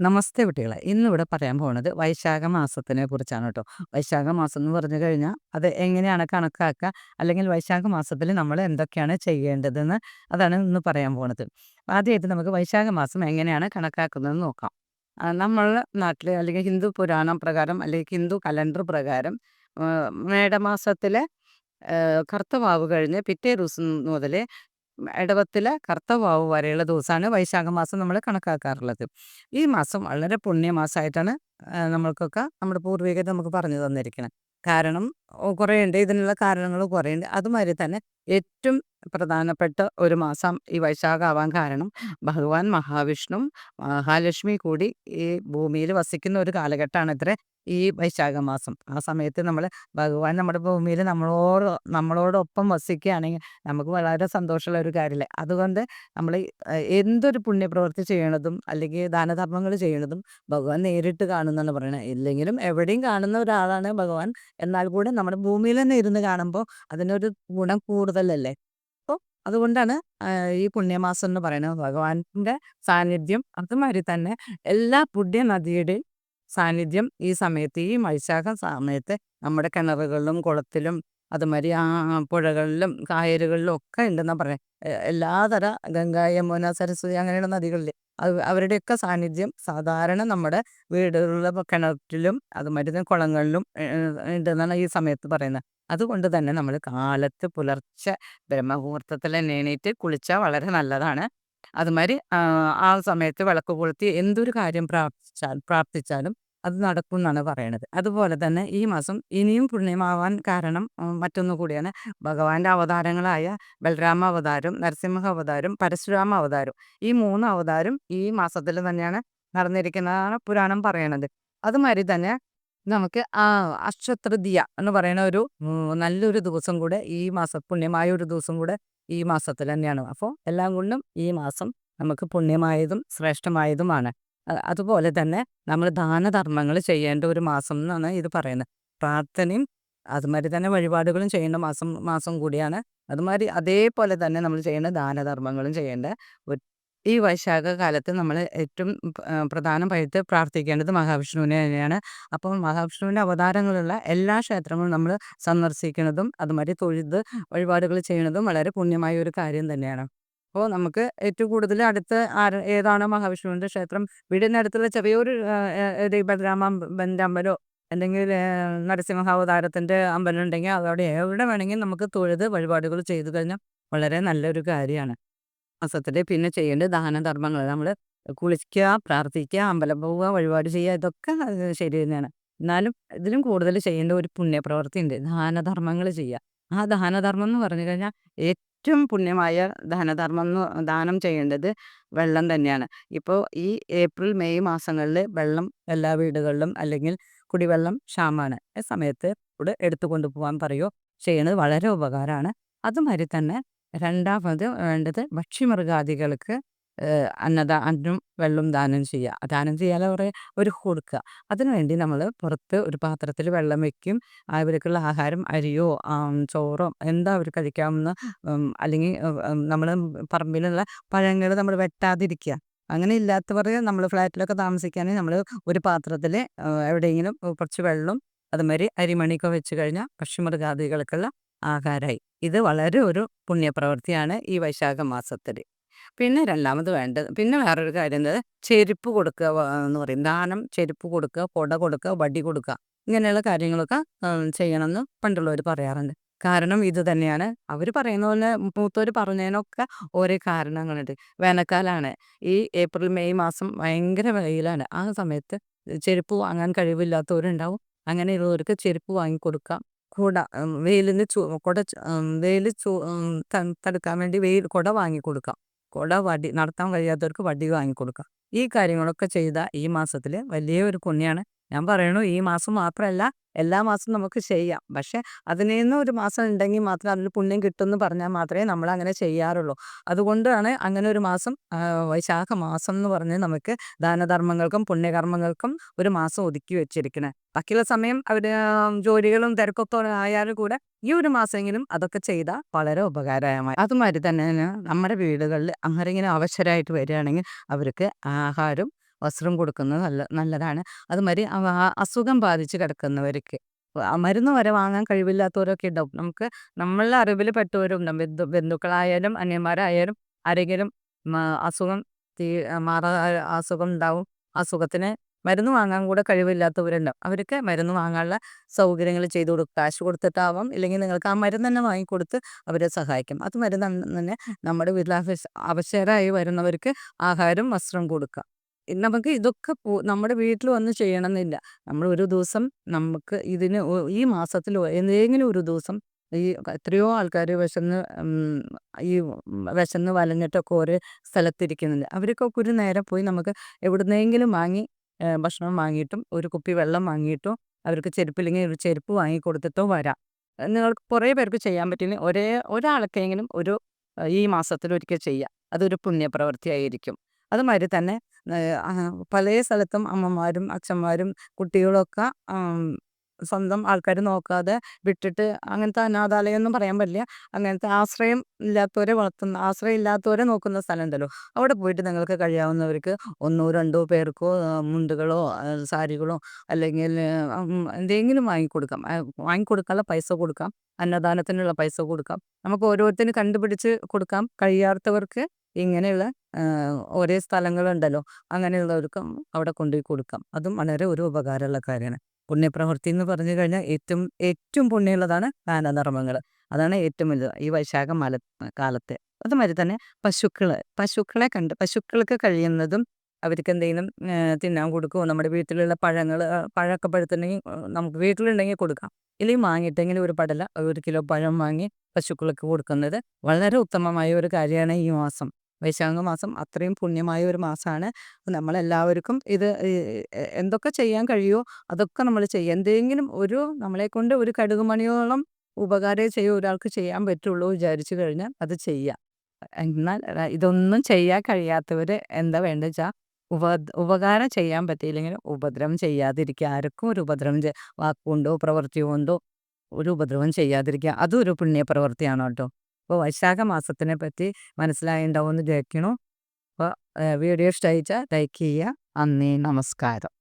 നമസ്തേ കുട്ടികളെ. ഇന്നിവിടെ പറയാൻ പോകുന്നത് വൈശാഖ മാസത്തിനെ കുറിച്ചാണ് കേട്ടോ വൈശാഖ മാസം എന്ന് പറഞ്ഞു കഴിഞ്ഞാൽ അത് എങ്ങനെയാണ് കണക്കാക്കുക? അല്ലെങ്കിൽ വൈശാഖ മാസത്തിൽ നമ്മൾ എന്തൊക്കെയാണ് ചെയ്യേണ്ടതെന്ന് അതാണ് ഇന്ന് പറയാൻ പോകുന്നത് ആദ്യമായിട്ട് നമുക്ക് വൈശാഖ മാസം എങ്ങനെയാണ് കണക്കാക്കുന്നതെന്ന് നോക്കാം. നമ്മൾ നാട്ടിൽ അല്ലെങ്കിൽ ഹിന്ദു പുരാണം പ്രകാരം അല്ലെങ്കിൽ ഹിന്ദു കലണ്ടർ പ്രകാരം മേടമാസത്തിലെ ആ, കറുത്ത വാവ് കഴിഞ്ഞ് പിറ്റേ ദിവസം മുതൽ ഇടവത്തിലെ കർത്തവാവ് വരെയുള്ള ദിവസമാണ് വൈശാഖ മാസം നമ്മൾ കണക്കാക്കാറുള്ളത്. ഈ മാസം വളരെ പുണ്യമാസമായിട്ടാണ് നമ്മൾക്കൊക്കെ നമ്മുടെ പൂർവികർ നമുക്ക് പറഞ്ഞു തന്നിരിക്കുന്നത് കാരണം ഓ, കുറേ ഇതിനുള്ള കാരണങ്ങൾ കുറേയുണ്ട്. അതുമാതിരി തന്നെ ഏറ്റവും പ്രധാനപ്പെട്ട ഒരു മാസം ഈ വൈശാഖ ആവാൻ കാരണം ഭഗവാൻ മഹാവിഷ്ണു മഹാലക്ഷ്മി കൂടി ഈ ഭൂമിയിൽ വസിക്കുന്ന ഒരു കാലഘട്ടമാണ് ഇത്ര ഈ വൈശാഖ മാസം. ആ സമയത്ത് നമ്മൾ ഭഗവാൻ നമ്മുടെ ഭൂമിയിൽ നമ്മളോട് നമ്മളോടൊപ്പം വസിക്കുകയാണെങ്കിൽ നമുക്ക് വളരെ സന്തോഷമുള്ള ഒരു കാര്യമല്ലേ? അതുകൊണ്ട് നമ്മൾ എന്തൊരു പുണ്യപ്രവൃത്തി ചെയ്യണതും അല്ലെങ്കിൽ ദാനധർമ്മങ്ങൾ ചെയ്യണതും ഭഗവാൻ നേരിട്ട് കാണുന്നതാണ് പറയുന്നത്. ഇല്ലെങ്കിലും എവിടെയും കാണുന്ന ഒരാളാണ് ഭഗവാൻ. എന്നാൽ കൂടെ നമ്മുടെ ഭൂമിയിൽ തന്നെ ഇരുന്ന് കാണുമ്പോൾ അതിനൊരു ഗുണം കൂടുതലല്ലേ? അപ്പോൾ അതുകൊണ്ടാണ് ഈ പുണ്യമാസം എന്ന് പറയുന്നത് ഭഗവാന്റെ സാന്നിധ്യം അതുമാതിരി തന്നെ എല്ലാ പുണ്യ നദിയുടെയും സാന്നിധ്യം ഈ സമയത്ത് ഈ വൈശാഖ സമയത്ത് നമ്മുടെ കിണറുകളിലും കുളത്തിലും അതുമാതിരി ആ പുഴകളിലും കായലുകളിലും ഒക്കെ ഉണ്ടെന്നാ പറയാം എ- എല്ലാതര ഗംഗ യമുന സരസ്വതി അങ്ങനെയുള്ള നദികളിൽ അവരുടെയൊക്കെ സാന്നിധ്യം സാധാരണ നമ്മുടെ വീടുകളിലെ കിണറ്റിലും അതുമാതിരി കുളങ്ങളിലും ഉണ്ടെന്നാണ് ഈ സമയത്ത് പറയുന്നത്. അതുകൊണ്ട് തന്നെ നമ്മൾ കാലത്ത് പുലർച്ചെ ബ്രഹ്മമുഹൂർത്തത്തിൽ എണീറ്റ് കുളിച്ചാൽ വളരെ നല്ലതാണ്. അതുമാതിരി ആ സമയത്ത് വിളക്ക് കൊളുത്തി എന്തൊരു കാര്യം പ്രാർത്ഥിച്ചാൽ പ്രാർത്ഥിച്ചാലും അത് നടക്കും എന്നാണ് പറയണത്. അതുപോലെ തന്നെ ഈ മാസം ഇനിയും പുണ്യമാവാൻ കാരണം മറ്റൊന്നു കൂടിയാണ് ഭഗവാന്റെ അവതാരങ്ങളായ ബലരാമ അവതാരം നരസിംഹ അവതാരം പരശുരാമ അവതാരം. ഈ മൂന്ന് അവതാരം ഈ മാസത്തിൽ തന്നെയാണ് നടന്നിരിക്കുന്നതാണ് പുരാണം പറയണത്. അതുമാതിരി തന്നെ നമുക്ക് ആ അക്ഷതൃതീയ എന്ന് പറയുന്ന ഒരു നല്ലൊരു ദിവസം കൂടെ ഈ മാസം പുണ്യമായ ഒരു ദിവസം കൂടെ ഈ മാസത്തിൽ തന്നെയാണ്. അപ്പോൾ എല്ലാം കൊണ്ടും ഈ മാസം നമുക്ക് പുണ്യമായതും ശ്രേഷ്ഠമായതുമാണ്. അതുപോലെ തന്നെ നമ്മൾ ദാനധർമ്മങ്ങൾ ചെയ്യേണ്ട ഒരു മാസം എന്നാണ് ഇത് പറയുന്നത്. പ്രാർത്ഥനയും അതുമാതിരി തന്നെ വഴിപാടുകളും ചെയ്യേണ്ട മാസം മാസം കൂടിയാണ്. അതുമാതിരി അതേപോലെ തന്നെ നമ്മൾ ചെയ്യേണ്ട ദാനധർമ്മങ്ങളും ചെയ്യേണ്ട ഈ വൈശാഖ കാലത്ത് നമ്മൾ ഏറ്റവും പ്രധാനമായിട്ട് പ്രാർത്ഥിക്കേണ്ടത് മഹാവിഷ്ണുവിനെ തന്നെയാണ്. അപ്പോൾ മഹാവിഷ്ണുവിന്റെ അവതാരങ്ങളുള്ള എല്ലാ ക്ഷേത്രങ്ങളും നമ്മൾ സന്ദർശിക്കുന്നതും അതുമാതിരി തൊഴുത് വഴിപാടുകൾ ചെയ്യുന്നതും വളരെ പുണ്യമായ ഒരു കാര്യം തന്നെയാണ്. അപ്പോൾ നമുക്ക് ഏറ്റവും കൂടുതൽ അടുത്ത് ആര ഏതാണോ മഹാവിഷ്ണുവിന്റെ ക്ഷേത്രം? വീടിന്റെ അടുത്തുള്ള ചെറിയൊരു ബന്റെ അമ്പലോ അല്ലെങ്കിൽ നരസിംഹാവതാരത്തിന്റെ അമ്പലം ഉണ്ടെങ്കിൽ അതവിടെ എവിടെ വേണമെങ്കിൽ നമുക്ക് തൊഴുത് വഴിപാടുകൾ ചെയ്തു കഴിഞ്ഞാൽ വളരെ നല്ലൊരു കാര്യമാണ്. മാസത്തിൽ പിന്നെ ചെയ്യേണ്ട ദാനധർമ്മങ്ങൾ നമ്മൾ കുളിക്കുക പ്രാർത്ഥിക്കുക അമ്പലം പോവുക വഴിപാട് ചെയ്യുക ഇതൊക്കെ ശരി തന്നെയാണ്. എന്നാലും ഇതിലും കൂടുതൽ ചെയ്യേണ്ട ഒരു പുണ്യപ്രവൃത്തി ഉണ്ട് ദാനധർമ്മങ്ങൾ ചെയ്യുക. ആ ദാനധർമ്മം എന്ന് പറഞ്ഞു കഴിഞ്ഞാൽ ഏറ്റവും പുണ്യമായ ധനധർമ്മം എന്ന് ദാനം ചെയ്യേണ്ടത് വെള്ളം തന്നെയാണ്. ഇപ്പോൾ ഈ ഏപ്രിൽ മെയ് മാസങ്ങളിൽ വെള്ളം എല്ലാ വീടുകളിലും അല്ലെങ്കിൽ കുടിവെള്ളം ക്ഷാമാണ് ആ സമയത്ത് ഇവിടെ എടുത്തു കൊണ്ടുപോകാൻ പറയുമോ ചെയ്യുന്നത് വളരെ ഉപകാരമാണ്. അതുമാതിരി തന്നെ രണ്ടാമത് വേണ്ടത് ഭക്ഷ്യമൃഗാദികൾക്ക് അന്നദാ അന്നും വെള്ളം ദാനം ചെയ്യുക ദാനം ചെയ്യാതെ കുറേ ഒരു കൊടുക്കുക. അതിനുവേണ്ടി നമ്മൾ പുറത്ത് ഒരു പാത്രത്തിൽ വെള്ളം വയ്ക്കും അവർക്കുള്ള ആഹാരം അരിയോ ചോറോ എന്താ അവർ കഴിക്കാവുന്ന അല്ലെങ്കിൽ നമ്മൾ പറമ്പിലുള്ള പഴങ്ങൾ നമ്മൾ വെട്ടാതിരിക്കുക. അങ്ങനെ ഇല്ലാത്തവർ നമ്മൾ ഫ്ലാറ്റിലൊക്കെ താമസിക്കുകയാണെങ്കിൽ നമ്മൾ ഒരു പാത്രത്തിൽ എവിടെയെങ്കിലും കുറച്ച് വെള്ളം അതുമാതിരി അരിമണിയൊക്കെ വെച്ച് കഴിഞ്ഞാൽ പക്ഷിമൃഗാദികൾക്കുള്ള ആഹാരമായി ഇത് വളരെ ഒരു പുണ്യപ്രവൃത്തിയാണ് ഈ വൈശാഖ മാസത്തിൽ. പിന്നെ രണ്ടാമത് വേണ്ടത് പിന്നെ വേറൊരു കാര്യം എന്താ ചെരുപ്പ് കൊടുക്കുക എന്ന് പറയും. ദാനം ചെരുപ്പ് കൊടുക്കുക കൊട കൊടുക്കുക വടി കൊടുക്കുക. ഇങ്ങനെയുള്ള കാര്യങ്ങളൊക്കെ ഉം, ചെയ്യണമെന്ന് പണ്ടുള്ളവർ പറയാറുണ്ട്. കാരണം ഇത് തന്നെയാണ്. അവർ പറയുന്ന പോലെ മൂത്തവർ പറഞ്ഞതിനൊക്കെ ഓരോ കാരണങ്ങളുണ്ട്. വേനൽക്കാലമാണ് ഈ ഏപ്രിൽ മെയ് മാസം ഭയങ്കര വെയിലാണ്. ആ സമയത്ത് ചെരുപ്പ് വാങ്ങാൻ കഴിവില്ലാത്തവരുണ്ടാവും. അങ്ങനെയുള്ളവർക്ക് ചെരുപ്പ് വാങ്ങിക്കൊടുക്കാം കുട വെയിലിന് ചു കുട വെയിൽ ചു ഉം, ത- തടുക്കാൻ വേണ്ടി വെയിൽ കുട വാങ്ങിക്കൊടുക്കാം കുട വടി നടത്താൻ കഴിയാത്തവർക്ക് വടി വാങ്ങിക്കൊടുക്കാം ഈ കാര്യങ്ങളൊക്കെ ചെയ്ത ഈ മാസത്തിൽ വലിയ ഒരു പുണ്യാണ്. ഞാൻ പറയണു ഈ മാസം മാത്രമല്ല എല്ലാ മാസവും നമുക്ക് ചെയ്യാം. പക്ഷെ അതിൽ ഒരു മാസം ഉണ്ടെങ്കിൽ മാത്രമേ അതിന് പുണ്യം കിട്ടുമെന്ന് പറഞ്ഞാൽ മാത്രമേ നമ്മൾ അങ്ങനെ ചെയ്യാറുള്ളൂ. അതുകൊണ്ടാണ് അങ്ങനെ ഒരു മാസം വൈശാഖ മാസം എന്ന് പറഞ്ഞ് നമുക്ക് ദാനധർമ്മങ്ങൾക്കും പുണ്യകർമ്മങ്ങൾക്കും ഒരു മാസം ഒതുക്കി വെച്ചിരിക്കണേ. ബാക്കിയുള്ള സമയം അവർ ജോലികളും തിരക്കൊക്കെ ആയാലും കൂടെ ഈ ഒരു മാസമെങ്കിലും അതൊക്കെ ചെയ്താൽ വളരെ ഉപകാരമായി അതുമാതിരി തന്നെ നമ്മുടെ വീടുകളിൽ അങ്ങനെ ഇങ്ങനെ അവശരായിട്ട് വരികയാണെങ്കിൽ അവർക്ക് ആഹാരം വസ്ത്രം കൊടുക്കുന്നത് നല്ല നല്ലതാണ്. അതുമാതിരി അസുഖം ബാധിച്ച് കിടക്കുന്നവർക്ക്. മരുന്ന് വരെ വാങ്ങാൻ കഴിവില്ലാത്തവരൊക്കെ ഉണ്ടാവും. നമുക്ക് നമ്മളുടെ അറിവിൽ പെട്ടവരും ബന്ധു ബന്ധുക്കളായാലും അന്യന്മാരായാലും ആരെങ്കിലും അസുഖം തീ മാറാ അസുഖം ഉണ്ടാവും. അസുഖത്തിന് മരുന്ന് വാങ്ങാൻ കൂടെ കഴിവില്ലാത്തവരുണ്ടാവും. അവർക്ക് മരുന്ന് വാങ്ങാനുള്ള സൗകര്യങ്ങൾ ചെയ്തു കൊടുക്കുക കാശ് കൊടുത്തിട്ടാവാം. ഇല്ലെങ്കിൽ നിങ്ങൾക്ക് ആ മരുന്ന് തന്നെ വാങ്ങിക്കൊടുത്ത് അവരെ സഹായിക്കും. അത് മരുന്ന് തന്നെ നമ്മുടെ വീട്ടിൽ അവശരായി വരുന്നവർക്ക് ആഹാരം വസ്ത്രം കൊടുക്കുക നമുക്ക് ഇതൊക്കെ നമ്മുടെ വീട്ടിൽ വന്ന് ചെയ്യണമെന്നില്ല. നമ്മൾ ഒരു ദിവസം നമുക്ക് ഇതിന് ഈ മാസത്തിൽ ഏതെങ്കിലും ഒരു ദിവസം ഈ എത്രയോ ആൾക്കാർ വിശന്ന് ഈ വിശന്ന് വലഞ്ഞിട്ടൊക്കെ ഓരോ സ്ഥലത്തിരിക്കുന്നുണ്ട്. അവർക്കൊക്കെ ഒരു നേരം പോയി നമുക്ക് എവിടുന്നെങ്കിലും വാങ്ങി ഭക്ഷണം വാങ്ങിയിട്ടും ഒരു കുപ്പി വെള്ളം വാങ്ങിയിട്ടും അവർക്ക് ചെരുപ്പില്ലെങ്കിൽ ഒരു ചെരുപ്പ് വാങ്ങി കൊടുത്തിട്ടോ വരാം. നിങ്ങൾക്ക് കുറേ പേർക്ക് ചെയ്യാൻ പറ്റില്ല ഒരേ ഒരാൾക്കെങ്കിലും ഒരു ഈ മാസത്തിൽ ഒരിക്കൽ ചെയ്യുക അതൊരു പുണ്യപ്രവൃത്തിയായിരിക്കും. അതുമാതിരി തന്നെ പല സ്ഥലത്തും അമ്മമാരും അച്ഛന്മാരും കുട്ടികളൊക്കെ സ്വന്തം ആൾക്കാർ നോക്കാതെ വിട്ടിട്ട് അങ്ങനത്തെ അനാഥാലയം ഒന്നും പറയാൻ പറ്റില്ല. അങ്ങനത്തെ ആശ്രയം ഇല്ലാത്തവരെ വളർത്തുന്ന ആശ്രയം ഇല്ലാത്തവരെ നോക്കുന്ന സ്ഥലം ഉണ്ടല്ലോ അവിടെ പോയിട്ട് നിങ്ങൾക്ക് കഴിയാവുന്നവർക്ക് ഒന്നോ രണ്ടോ പേർക്കോ മുണ്ടുകളോ സാരികളോ അല്ലെങ്കിൽ എന്തെങ്കിലും വാങ്ങിക്കൊടുക്കാം. വാങ്ങിക്കൊടുക്കാനുള്ള പൈസ കൊടുക്കാം. അന്നദാനത്തിനുള്ള പൈസ കൊടുക്കാം. നമുക്ക് ഓരോരുത്തരും കണ്ടുപിടിച്ച് കൊടുക്കാം. കഴിയാത്തവർക്ക് ഇങ്ങനെയുള്ള ഒരേ സ്ഥലങ്ങളുണ്ടല്ലോ അങ്ങനെയുള്ളവർക്കും അവിടെ കൊണ്ടുപോയി കൊടുക്കാം. അതും വളരെ ഒരു ഉപകാരമുള്ള കാര്യമാണ്. പുണ്യപ്രവൃത്തി എന്ന് പറഞ്ഞു കഴിഞ്ഞാൽ ഏറ്റവും ഏറ്റവും പുണ്യമുള്ളതാണ് ദാനധർമ്മങ്ങൾ അതാണ് ഏറ്റവും വലുത്. ഈ വൈശാഖ മല കാലത്തെ. അതുമാതിരി തന്നെ പശുക്കൾ പശുക്കളെ കണ്ട് പശുക്കൾക്ക് കഴിയുന്നതും അവർക്ക് എന്തെങ്കിലും തിന്നാൻ കൊടുക്കുമോ നമ്മുടെ വീട്ടിലുള്ള പഴങ്ങൾ പഴമൊക്കെ പഴുത്തുണ്ടെങ്കിൽ നമുക്ക് വീട്ടിലുണ്ടെങ്കിൽ കൊടുക്കാം. ഇല്ലെങ്കിൽ വാങ്ങിയിട്ടെങ്കിലും ഒരു പടല ഒരു കിലോ പഴം വാങ്ങി പശുക്കൾക്ക് കൊടുക്കുന്നത് വളരെ ഉത്തമമായ ഒരു കാര്യമാണ് ഈ മാസം. വൈശാഖ മാസം അത്രയും പുണ്യമായ ഒരു മാസമാണ് നമ്മളെല്ലാവർക്കും ഇത് എന്തൊക്കെ ചെയ്യാൻ കഴിയുമോ അതൊക്കെ നമ്മൾ ചെയ്യുക. എന്തെങ്കിലും ഒരു നമ്മളെ കൊണ്ട് ഒരു കടുകുമണിയോളം ഉപകാരം ചെയ്യുക ഒരാൾക്ക് ചെയ്യാൻ പറ്റുള്ളൂ വിചാരിച്ചു കഴിഞ്ഞാൽ അത് ചെയ്യാം. എന്നാൽ ഇതൊന്നും ചെയ്യാൻ കഴിയാത്തവർ എന്താ വേണ്ടത് വെച്ചാൽ ഉപ ഉപകാരം ചെയ്യാൻ പറ്റിയില്ലെങ്കിൽ ഉപദ്രവം ചെയ്യാതിരിക്കുക. ആർക്കും ഒരു ഉപദ്രവം വാക്കുകൊണ്ടോ പ്രവൃത്തി കൊണ്ടോ ഒരു ഉപദ്രവം ചെയ്യാതിരിക്കുക. അതും ഒരു പുണ്യപ്രവൃത്തിയാണ് കേട്ടോ. അപ്പോൾ വൈശാഖ മാസത്തിനെ പറ്റി മനസ്സിലായിട്ടുണ്ടാവുമെന്ന് വിചാരിക്കണു. അപ്പോൾ വീഡിയോ ഇഷ്ടമായിച്ചാൽ ലൈക്ക് ചെയ്യുക നന്ദി നമസ്കാരം.